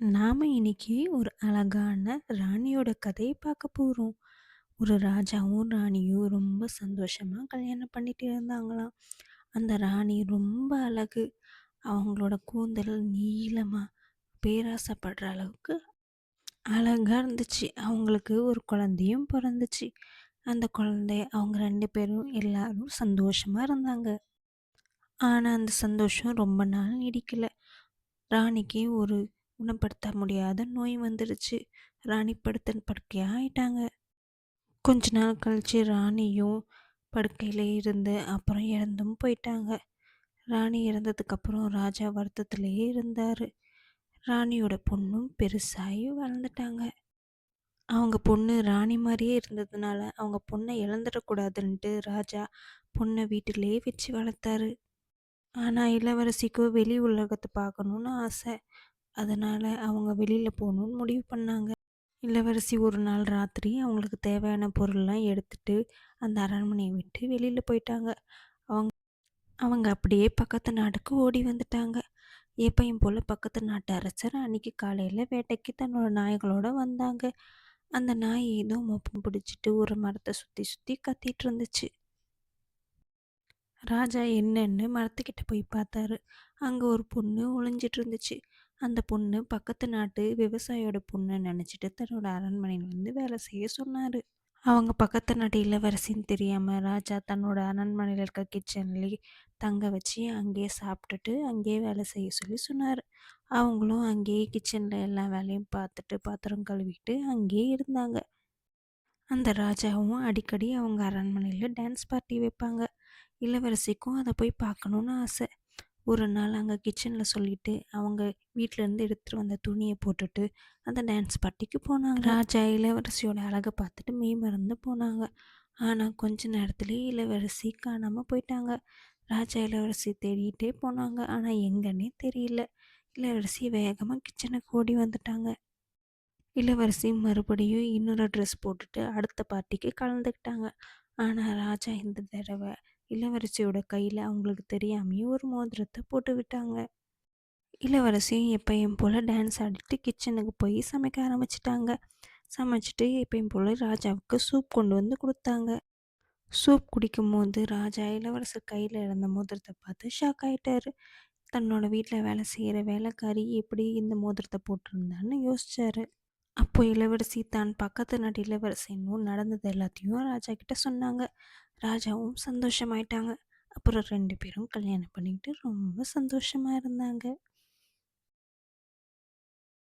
நாம் இன்னைக்கு ஒரு அழகான ராணியோட கதையை பார்க்க போகிறோம் ஒரு ராஜாவும், ராணியும் ரொம்ப சந்தோஷமாக கல்யாணம் பண்ணிட்டு இருந்தாங்களாம். அந்த ராணி ரொம்ப அழகு. அவங்களோட கூந்தல் நீளமாக பேராசைப்படுற அளவுக்கு அழகாக இருந்துச்சு. அவங்களுக்கு ஒரு குழந்தையும் பிறந்துச்சு அந்த குழந்தைய அவங்க ரெண்டு பேரும் எல்லாரும் சந்தோஷமாக இருந்தாங்க. ஆனால் அந்த சந்தோஷம் ரொம்ப நாள் நீடிக்கலை ராணிக்கு ஒரு குணப்படுத்த முடியாத நோய் வந்துடுச்சு. ராணி படுத்தன் படுக்கையாக ஆயிட்டாங்க. கொஞ்ச நாள் கழிச்சு ராணியும் படுக்கையில் இருந்து அப்புறம் இறந்தும் போயிட்டாங்க. ராணி இறந்ததுக்கப்புறம் ராஜா வருத்தத்திலேயே இருந்தார் ராணியோட பொண்ணும் பெருசாகி வளர்ந்துட்டாங்க. அவங்க பொண்ணு ராணி மாதிரியே இருந்ததுனால அவங்க பொண்ணை இழந்துடக்கூடாதுன்ட்டு ராஜா பொண்ணை வீட்டிலேயே வச்சு வளர்த்தாரு. ஆனால் இளவரசிக்கு வெளி உலகத்தை பார்க்கணுன்னு ஆசை. அதனால் அவங்க வெளியில் போகணுன்னு முடிவு பண்ணாங்க. இளவரசி ஒரு நாள் ராத்திரி அவங்களுக்கு தேவையான பொருள்லாம் எடுத்துட்டு அந்த அரண்மனையை விட்டு வெளியில் போயிட்டாங்க. அவங்க அவங்க அப்படியே பக்கத்து நாட்டுக்கு ஓடி வந்துட்டாங்க. எப்பையும் போல் பக்கத்து நாட்டு அரசர் அன்னைக்கு காலையில் வேட்டைக்கு தன்னோட நாய்களோட வந்தாங்க. அந்த நாய் ஏதோ மொப்பம் பிடிச்சிட்டு ஒரு மரத்தை சுற்றி சுற்றி கத்திட்டு இருந்துச்சு. ராஜா என்னன்னு மரத்துக்கிட்ட போய் பார்த்தாரு. அங்கே ஒரு பொண்ணு ஒளிஞ்சிட்டு இருந்துச்சு. அந்த பொண்ணு பக்கத்து நாட்டு விவசாயியோட பொண்ணு நினச்சிட்டு தன்னோட அரண்மனையில் வந்து வேலை செய்ய சொன்னார். அவங்க பக்கத்து நாட்டு இளவரசின்னு தெரியாமல் ராஜா தன்னோட அரண்மனையில் இருக்க கிச்சன்லேயே தங்க வச்சு அங்கேயே சாப்பிட்டுட்டு அங்கேயே வேலை செய்ய சொல்லி சொன்னார். அவங்களும் அங்கேயே கிச்சனில் எல்லா வேலையும் பார்த்துட்டு பாத்திரம் கழுவிட்டு அங்கேயே இருந்தாங்க. அந்த ராஜாவும் அடிக்கடி அவங்க அரண்மனையில் டான்ஸ் பார்ட்டி வைப்பாங்க. இளவரசிக்கும் அதை போய் பார்க்கணுன்னு ஆசை. ஒரு நாள் அங்கே கிச்சனில் சொல்லிட்டு அவங்க வீட்டிலேருந்து எடுத்துகிட்டு வந்த துணியை போட்டுட்டு அந்த டான்ஸ் பார்ட்டிக்கு போனாங்க. ராஜா இளவரசியோட அழகை பார்த்துட்டு மெய் மறந்து போனாங்க. ஆனால் கொஞ்ச நேரத்துலேயே இளவரசி காணாமல் போயிட்டாங்க. ராஜா இளவரசி தேடிகிட்டே போனாங்க. ஆனால் எங்கன்னே தெரியல. இளவரசி வேகமாக கிச்சனுக்கு ஓடி வந்துட்டாங்க. இளவரசி மறுபடியும் இன்னொரு ட்ரெஸ் போட்டுட்டு அடுத்த பார்ட்டிக்கு கலந்துக்கிட்டாங்க. ஆனால் ராஜா இந்த தடவை இளவரசியோட கையில் அவங்களுக்கு தெரியாமையே ஒரு மோதிரத்தை போட்டு விட்டாங்க. இளவரசியும் எப்பயும் போல் டான்ஸ் ஆடிட்டு கிச்சனுக்கு போய் சமைக்க ஆரம்பிச்சிட்டாங்க. சமைச்சிட்டு எப்பயும் போல் ராஜாவுக்கு சூப் கொண்டு வந்து கொடுத்தாங்க. சூப் குடிக்கும்போது ராஜா இளவரசர் கையில் இருந்த மோதிரத்தை பார்த்து ஷாக் ஆயிட்டாரு. தன்னோட வீட்டில் வேலை செய்கிற வேலைக்காரி எப்படி இந்த மோதிரத்தை போட்டிருந்தான்னு யோசிச்சாரு. அப்போ இளவரசி தான் பக்கத்து நாட்டு இளவரசி நடந்தது எல்லாத்தையும் ராஜா கிட்ட சொன்னாங்க. ராஜாவும் சந்தோஷமாயிட்டாங்க. அப்புறம் ரெண்டு பேரும் கல்யாணம் பண்ணிக்கிட்டு ரொம்ப சந்தோஷமாக இருந்தாங்க.